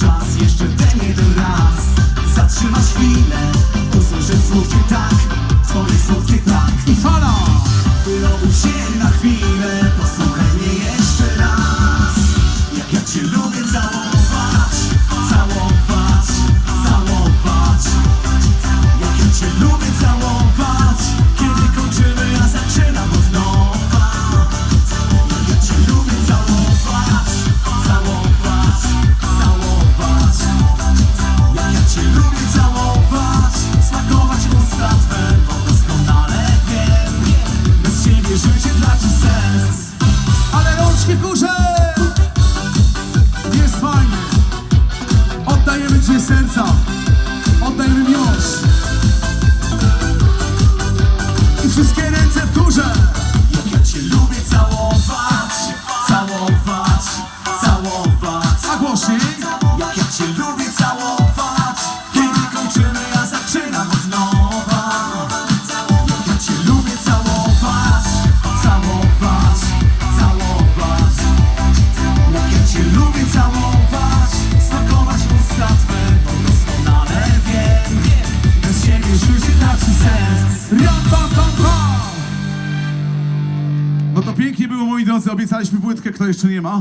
czas Jeszcze ten jeden raz. Zatrzymasz chwilę Usłyszę słodkie tak Twoje słówki tak. I fala Wyrobów się na chwilę. Łapy w górze! Jest fajnie. Oddajemy Ci serca. Oddajemy miłość. I wszystkie ręce w górze. Jak ja Cię lubię całować, całować, całować. A głośniej. Lubię całować Smakować usta twe, to doskonale wiem Bez ciebie życie traci sens. No to pięknie było, moi drodzy. Obiecaliśmy płytkę, kto jeszcze nie ma.